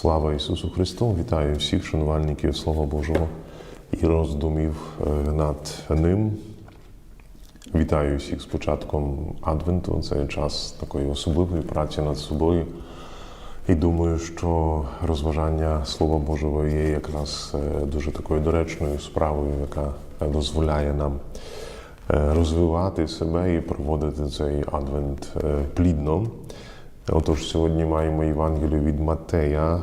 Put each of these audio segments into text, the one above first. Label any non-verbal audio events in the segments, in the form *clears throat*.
Слава Ісусу Христу! Вітаю всіх шанувальників Слова Божого і роздумів е, над ним. Вітаю всіх з початком Адвенту. Це час такої особливої праці над собою. І думаю, що розважання Слова Божого є якраз е, дуже такою доречною справою, яка дозволяє нам е, розвивати себе і проводити цей адвент плідно. Отож, сьогодні маємо Євангелію від Матея, е,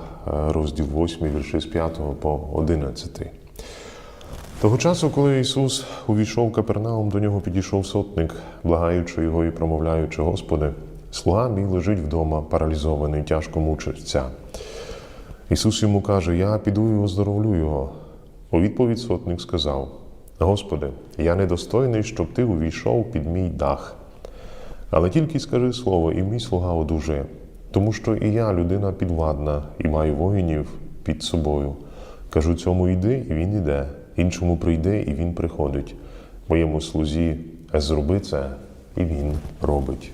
розділ 8, вірші з 5 по 11. Того часу, коли Ісус увійшов Капернаум, до нього підійшов сотник, благаючи його і промовляючи, Господи, слуга мій лежить вдома, паралізований, тяжко мучиться. Ісус йому каже: Я піду і оздоровлю його. У відповідь сотник сказав: Господи, я недостойний, щоб ти увійшов під мій дах. Але тільки скажи слово, і мій слуга одужає, тому що і я людина підвладна, і маю воїнів під собою. Кажу цьому йди, і він іде, іншому прийде, і він приходить. Моєму слузі зроби це, і він робить.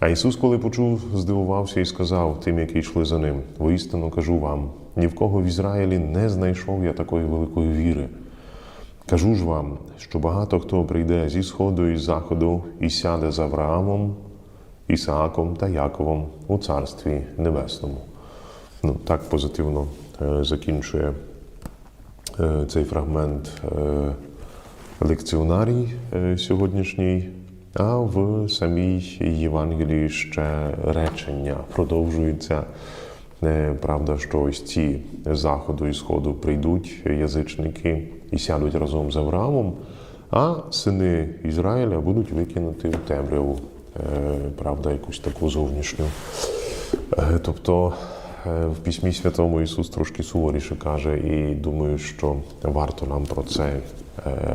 А Ісус, коли почув, здивувався і сказав тим, які йшли за ним: воістину кажу вам: ні в кого в Ізраїлі не знайшов я такої великої віри. Кажу ж вам, що багато хто прийде зі сходу і заходу і сяде з Авраамом, Ісааком та Яковом у Царстві Небесному. Ну, так позитивно е, закінчує е, цей фрагмент е, лекціонарій сьогоднішній, а в самій Євангелії ще речення продовжується. Правда, що ось ці заходу і сходу прийдуть язичники і сядуть разом з Авраамом, а сини Ізраїля будуть викинуті в темряву, е, правда, якусь таку зовнішню. Е, Тобто е, в Письмі Святому Ісус трошки суворіше каже, і думаю, що варто нам про цей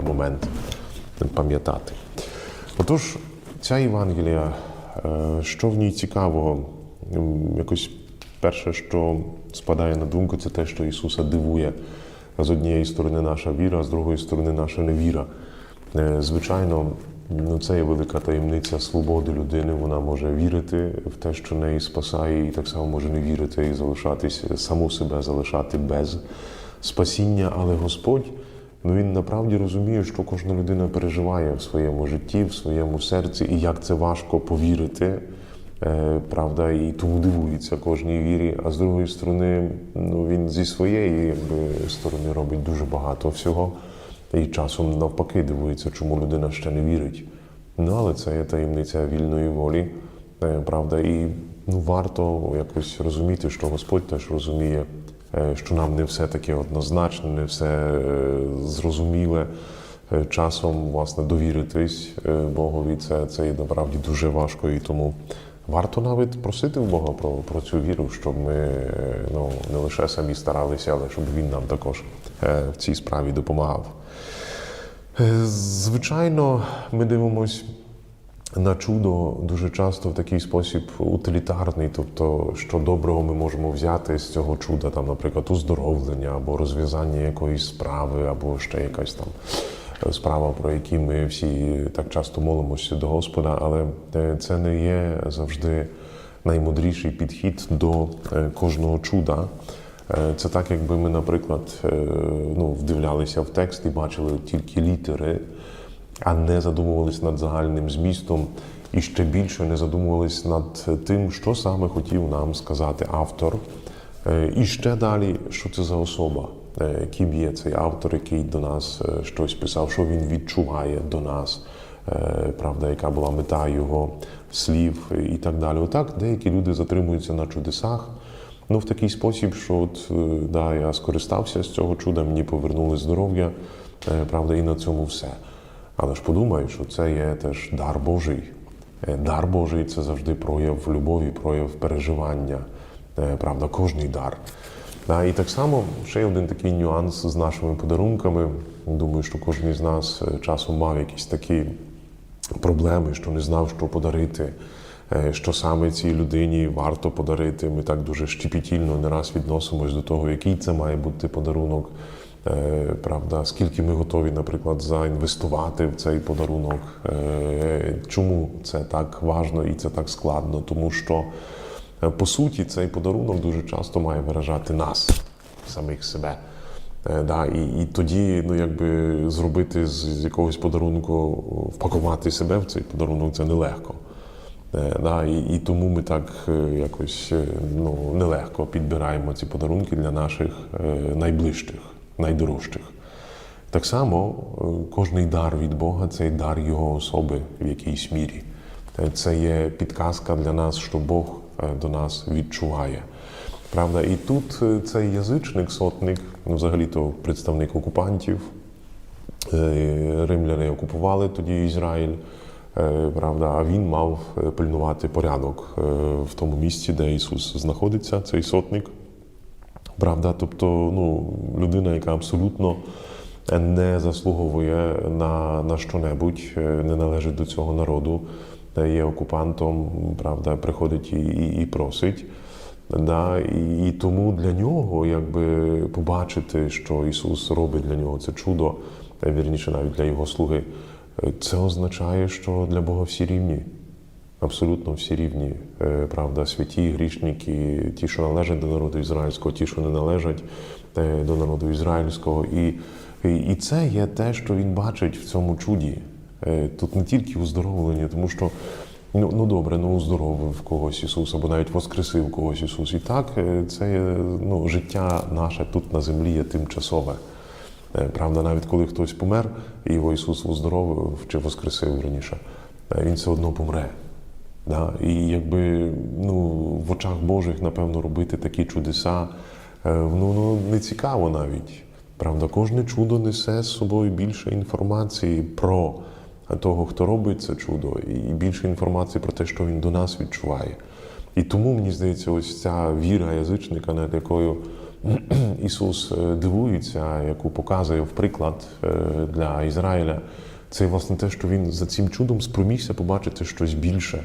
момент пам'ятати. Отож, ця Євангелія, що в ній цікавого, якось перше, що спадає на думку, це те, що Ісуса дивує з однієї сторони наша віра, з другої сторони наша невіра. Е, Звичайно, ну це є велика таємниця свободи людини. Вона може вірити в те, що неї спасає, і так само може не вірити і залишатися саму себе залишати без спасіння. Але Господь ну він направді розуміє, що кожна людина переживає в своєму житті, в своєму серці, і як це важко повірити. Е, Правда, і тому дивується кожній вірі. А з другої сторони, ну він зі своєї сторони робить дуже багато всього. І часом навпаки дивується, чому людина ще не вірить. Ну, але це є таємниця вільної волі, е, правда, і ну, варто якось розуміти, що Господь теж розуміє, е, що нам не все таке однозначно, не все зрозуміле. Часом, власне, довіритись Богові, це, це є направді дуже важко, і тому варто навіть просити в Бога про, про цю віру, щоб ми ну, не лише самі старалися, але щоб він нам також е, в цій справі допомагав. Е, Звичайно, ми дивимось на чудо дуже часто в такий спосіб утилітарний, тобто, що доброго ми можемо взяти з цього чуда, там, наприклад, оздоровлення або розв'язання якоїсь справи, або ще якась там справа, про які ми всі так часто молимося до Господа, але е, це не є завжди наймудріший підхід до е, кожного чуда. Е, Це так, якби ми, наприклад, ну, вдивлялися в текст і бачили тільки літери, а не задумувались над загальним змістом і ще більше не задумувались над тим, що саме хотів нам сказати автор. І ще далі, що це за особа, ким є цей автор, який до нас е, щось писав, що він відчуває до нас, е, правда, яка була мета його слів і так далі. Отак деякі люди затримуються на чудесах. Ну, в такий спосіб, що от, е, да, я скористався з цього чуда, мені повернули здоров'я, е, правда, і на цьому все. Але ж подумай, що це є теж дар Божий. Е, Дар Божий це завжди прояв любові, прояв переживання, Е, правда, кожний дар. І так само ще один такий нюанс з нашими подарунками. Думаю, що кожен з нас е, часом мав якісь такі проблеми, що не знав, що подарити, е, що саме цій людині варто подарити. Ми так дуже щепетільно не раз відносимось до того, який це має бути подарунок. Е, Правда, скільки ми готові, наприклад, заінвестувати в цей подарунок. Чому це так важно і це так складно? Тому що По суті, цей подарунок дуже часто має виражати нас, самих себе. Е, Да, і, і тоді, ну якби зробити з, якогось подарунку, впакувати себе в цей подарунок це нелегко. Е, Да, і, і тому ми так е, якось е, ну, нелегко підбираємо ці подарунки для наших е, найближчих, найдорожчих. Так само е, кожний дар від Бога це дар Його особи в якійсь мірі. Е, Це є підказка для нас, що Бог е, до нас відчуває. Правда, і тут е, цей язичник, сотник, ну, взагалі-то представник окупантів, Е, Римляни окупували тоді Ізраїль, е, правда, а він мав е, пильнувати порядок е, в тому місці, де Ісус знаходиться, цей сотник. Правда, тобто ну, людина, яка абсолютно не заслуговує на, на що-небудь, е, не належить до цього народу, е, є окупантом, правда, приходить і, і, і просить. Да, і, і тому для нього, якби побачити, що Ісус робить для нього це чудо, е, вірніше навіть для його слуги, це означає, що для Бога всі рівні. Абсолютно всі рівні, правда, святі, грішники, ті, що належать до народу ізраїльського, ті, що не належать до народу ізраїльського. І, і, і це є те, що він бачить в цьому чуді. Е, Тут не тільки уздоровлення, тому що ну, ну добре, ну уздоровив когось Ісус, або навіть воскресив когось Ісус. І так, е, це є, ну, життя наше тут на землі є тимчасове. Е, Правда, навіть коли хтось помер, і його Ісус оздоровив чи воскресив раніше, е, він все одно помре. Да? І якби ну, в очах Божих, напевно, робити такі чудеса, е, ну, ну не цікаво навіть. Правда, кожне чудо несе з собою більше інформації про того, хто робить це чудо, і більше інформації про те, що він до нас відчуває. І тому, мені здається, ось ця віра язичника, над якою *clears throat* Ісус е, дивується, яку показує в приклад е, для Ізраїля, це власне те, що він за цим чудом спромігся побачити щось більше.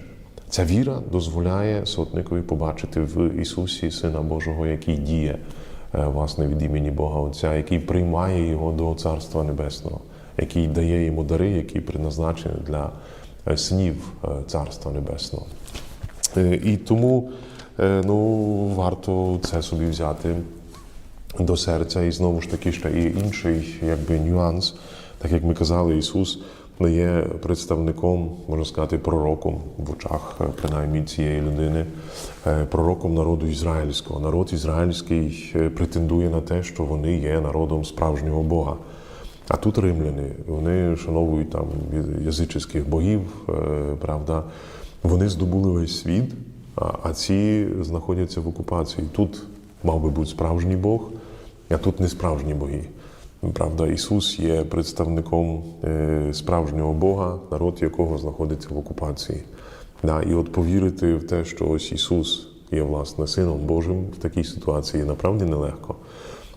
Ця віра дозволяє сотникові побачити в Ісусі Сина Божого, який діє власне від імені Бога Отця, який приймає його до Царства Небесного, який дає йому дари, які призначені для е, синів е, Царства Небесного. Е, І тому е, ну, варто це собі взяти до серця. І знову ж таки ще і інший якби, нюанс. Так як ми казали, Ісус є представником, можна сказати, пророком в очах е, принаймні цієї людини, е, пророком народу ізраїльського. Народ ізраїльський е, претендує на те, що вони є народом справжнього Бога. А тут римляни, вони шановують там язичних богів, правда, вони здобули весь світ, а ці знаходяться в окупації. Тут мав би бути справжній Бог, а тут не справжні боги. Правда, Ісус є представником е, справжнього Бога, народ якого знаходиться в окупації. Да, і от повірити в те, що ось Ісус є власне Сином Божим в такій ситуації направді нелегко.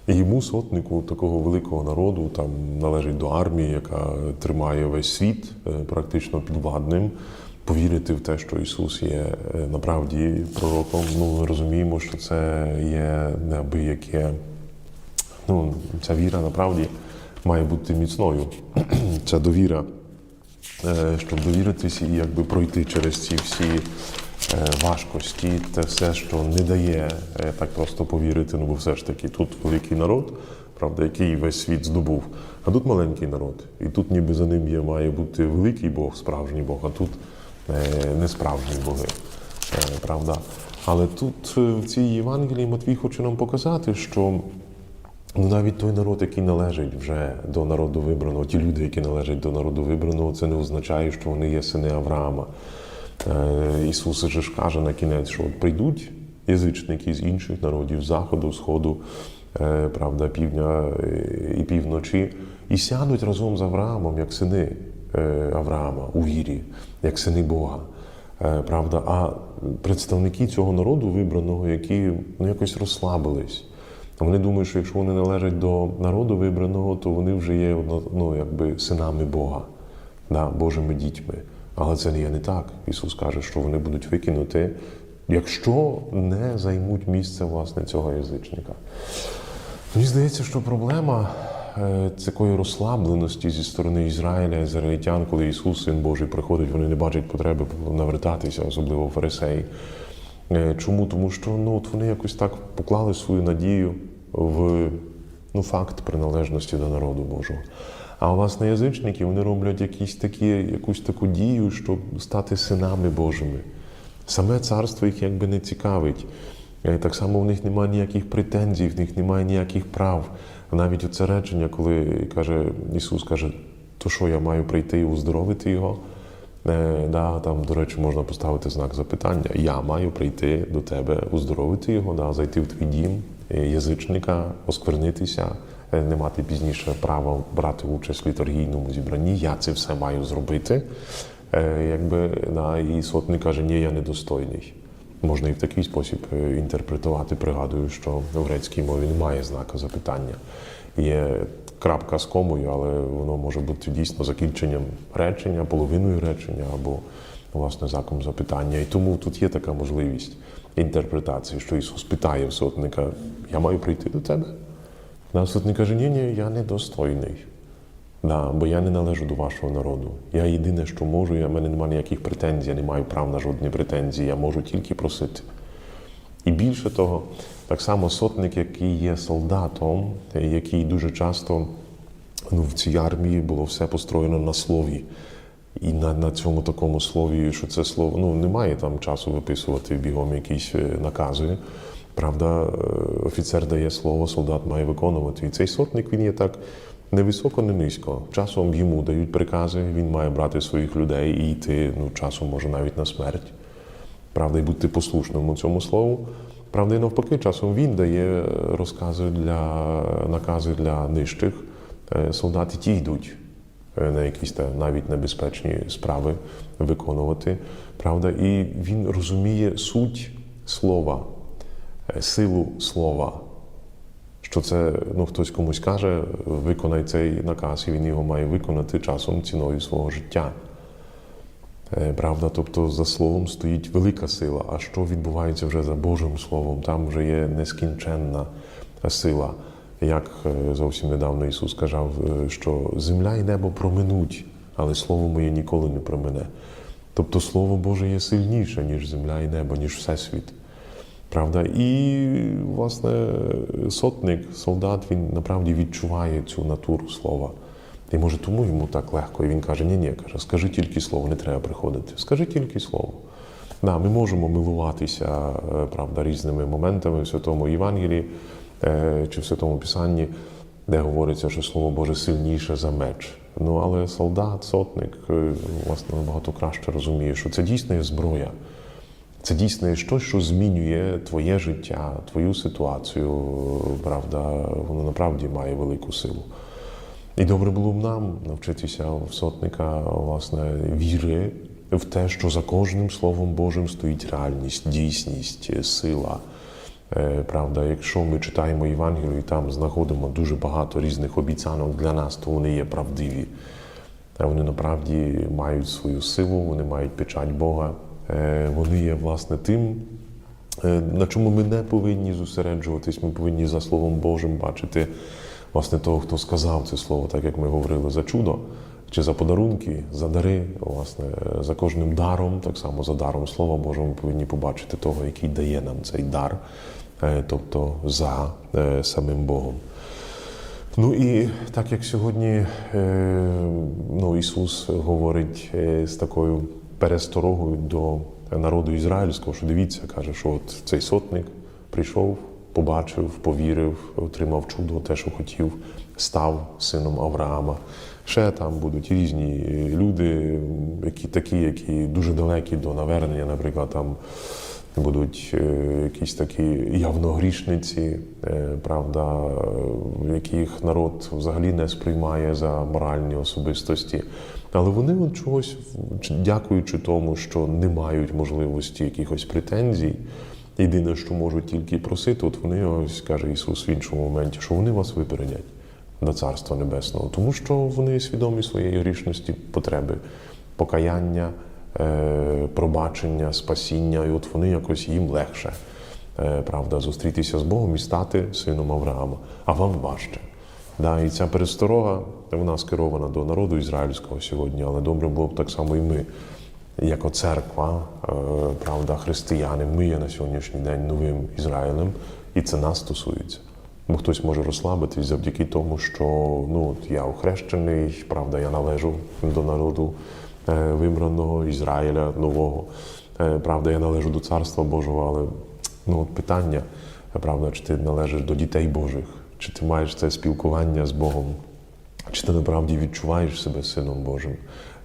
Йому, сотнику такого великого народу, там належить до армії, яка тримає весь світ е, практично підвладним. Повірити в те, що Ісус є е, направді пророком. Ну ми розуміємо, що це є неабияке. Ну, ця віра насправді має бути міцною. *clears throat* Ця довіра, е, щоб довіритися і якби пройти через ці всі е, важкості, те все, що не дає е, так просто повірити, ну бо все ж таки тут великий народ, правда, який весь світ здобув, а тут маленький народ. І тут ніби за ним є, має бути великий Бог, справжній Бог, а тут не справжні боги. Правда. Але тут в цій Євангелії Матвій хоче нам показати, що навіть той народ, який належить вже до народу вибраного, ті люди, які належать до народу вибраного, це не означає, що вони є сини Авраама. Е, Ісус же ж каже на кінець, що от прийдуть язичники з інших народів, заходу, сходу, е, правда, півдня е, і півночі, і сядуть разом з Авраамом, як сини Авраама у вірі, як сини Бога. Правда, а представники цього народу вибраного, які ну, якось розслабились. Вони думають, що якщо вони належать до народу вибраного, то вони вже є ну, якби синами Бога, да, Божими дітьми. Але це не є не так. Ісус каже, що вони будуть викинути, якщо не займуть місце власне цього язичника. Мені здається, що проблема е, такої розслабленості зі сторони Ізраїля, ізраїльтян, коли Ісус, Син Божий, приходить, вони не бачать потреби навертатися, особливо фарисеї. Е, Чому? Тому що ну, от вони якось так поклали свою надію в ну, факт приналежності до народу Божого. А власне язичники вони роблять якісь такі, якусь таку дію, щоб стати синами Божими. Саме царство їх якби не цікавить. Е, Так само в них немає ніяких претензій, в них немає ніяких прав. Навіть оце речення, коли каже Ісус каже, то що я маю прийти і уздоровити його. Е, да, там, до речі, можна поставити знак запитання. Я маю прийти до тебе, уздоровити його, да, зайти в твій дім, язичника, осквернитися, е, не мати пізніше права брати участь в літургійному зібранні. Я це все маю зробити. Е, якби, да, і сотник каже, ні, я недостойний. Можна і в такий спосіб е, інтерпретувати. Пригадую, що в грецькій мові немає знака запитання. Є крапка з комою, але воно може бути дійсно закінченням речення, половиною речення або власне знаком запитання. І тому тут є така можливість інтерпретації, що Ісус питає сотника: Я маю прийти до тебе? А сотник каже, ні, ні, я недостойний. Да, бо я не належу до вашого народу. Я єдине, що можу, я в мене немає ніяких претензій, я не маю прав на жодні претензії, я можу тільки просити. І більше того, так само сотник, який є солдатом, який дуже часто ну, в цій армії було все построєно на слові. І на, на цьому такому слові, що це слово, ну немає там часу виписувати бігом якісь е, накази. Правда, е, офіцер дає слово, солдат має виконувати. І цей сотник він є так не високо, не низько. Часом йому дають прикази, він має брати своїх людей і йти, ну, часом може навіть на смерть. Правда, і бути послушним цьому слову. Правда, і навпаки, часом він дає розкази для накази для нижчих Е, солдат, і ті йдуть е, на якісь та навіть небезпечні справи виконувати. Правда, і він розуміє суть слова, е, силу слова. Що це ну, хтось комусь каже, виконай цей наказ, і він його має виконати часом ціною свого життя. Е, Правда, тобто за словом стоїть велика сила. А що відбувається вже за Божим Словом? Там вже є нескінченна сила. Як е, зовсім недавно Ісус сказав, е, що земля і небо проминуть, але Слово моє ніколи не промине. Тобто Слово Боже є сильніше, ніж земля і небо, ніж Всесвіт. Правда? І, власне, сотник, солдат, він направді відчуває цю натуру слова. І може тому йому так легко. І він каже: ні, ні, каже, скажи тільки слово, не треба приходити. Скажи тільки слово. Да, ми можемо милуватися е, правда, різними моментами в Святому Євангелії чи в Святому Писанні, де говориться, що Слово Боже сильніше за меч. Ну, але солдат, сотник, е, власне, набагато краще розуміє, що це дійсно є зброя. Це дійсно є щось, що змінює твоє життя, твою ситуацію. Правда, воно направді має велику силу. І добре було б нам навчитися в сотника власне віри в те, що за кожним словом Божим стоїть реальність, дійсність, сила. Е, Правда, якщо ми читаємо Євангелію і там знаходимо дуже багато різних обіцянок для нас, то вони є правдиві. Вони направді мають свою силу, вони мають печать Бога. Е, Вони є власне тим, е, на чому ми не повинні зосереджуватись. Ми повинні за Словом Божим бачити власне того, хто сказав це слово, так як ми говорили за чудо, чи за подарунки, за дари, власне, за кожним даром, так само за даром Слова Божого, ми повинні побачити того, який дає нам цей дар, тобто за е, самим Богом. Ну і так як сьогодні е, ну, Ісус говорить е, з такою пересторогою до народу ізраїльського, що дивіться, каже, що от цей сотник прийшов, побачив, повірив, отримав чудо, те, що хотів, став сином Авраама. Ще там будуть різні люди, які такі, які дуже далекі до навернення, наприклад, там будуть е, якісь такі явногрішниці, е, правда, е, яких народ взагалі не сприймає за моральні особистості. Але вони от чогось, дякуючи тому, що не мають можливості якихось претензій, єдине, що можуть тільки просити, от вони ось каже Ісус в іншому моменті, що вони вас випередять до Царства Небесного, тому що вони свідомі своєї грішності, потреби, покаяння, пробачення, спасіння, і от вони якось їм легше, е, правда, зустрітися з Богом і стати сином Авраама, а вам важче. Да, і ця пересторога вона скерована до народу ізраїльського сьогодні, але добре було б так само і ми як церква, е, правда, християни, ми є на сьогоднішній день новим Ізраїлем, і це нас стосується. Бо хтось може розслабитись завдяки тому, що ну, я охрещений, правда, я належу до народу е, вибраного Ізраїля нового. Е, Правда, я належу до Царства Божого, але ну, от питання, е, правда, чи ти належиш до дітей Божих, чи ти маєш це спілкування з Богом, чи ти направді відчуваєш себе Сином Божим,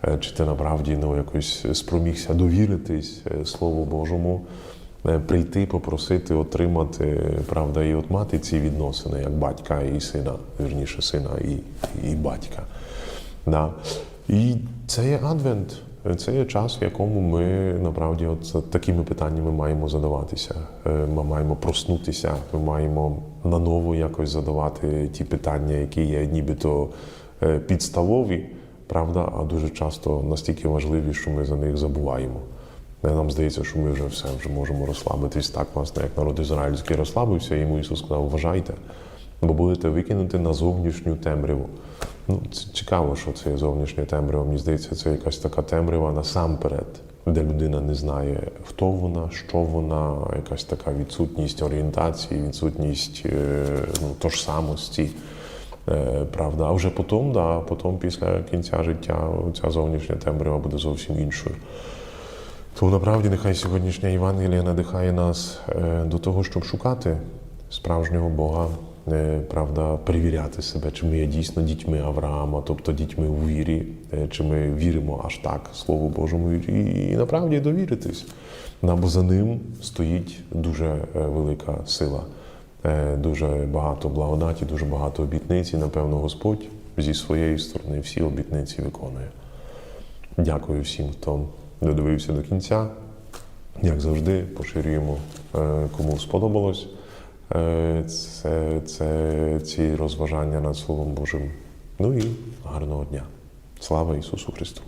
Е, чи ти направді ну, якось спромігся довіритись е, Слову Божому, е, прийти, попросити, отримати, правда, і от мати ці відносини, як батька і сина, вірніше, сина і, і батька. Да. І це є адвент. Це є час, в якому ми насправді от такими питаннями маємо задаватися. Е, Ми маємо проснутися, ми маємо наново якось задавати ті питання, які є нібито е, підставові, правда, а дуже часто настільки важливі, що ми за них забуваємо. Е, Нам здається, що ми вже все вже можемо розслабитись так, власне, як народ ізраїльський розслабився, йому Ісус сказав, вважайте, бо будете викинути на зовнішню темряву. Ну, це цікаво, що це є зовнішня темрява. Мені здається, це якась така темрява насамперед, де людина не знає, хто вона, що вона, якась така відсутність орієнтації, відсутність е, ну, тожсамості. Е, Правда, а вже потім, да, потім після кінця життя ця зовнішня темрява буде зовсім іншою. Тому направді нехай сьогоднішня Євангелія надихає нас е, до того, щоб шукати справжнього Бога, правда, перевіряти себе, чи ми є дійсно дітьми Авраама, тобто дітьми у вірі, е, чи ми віримо аж так Слову Божому, і, направді довіритись. Бо за ним стоїть дуже е, велика сила, е, дуже багато благодаті, дуже багато обітниць, і, напевно, Господь зі своєї сторони всі обітниці виконує. Дякую всім, хто додивився до кінця. Як завжди, поширюємо, е, кому сподобалось е, це, це, ці розважання над Словом Божим. Ну і гарного дня. Слава Ісусу Христу!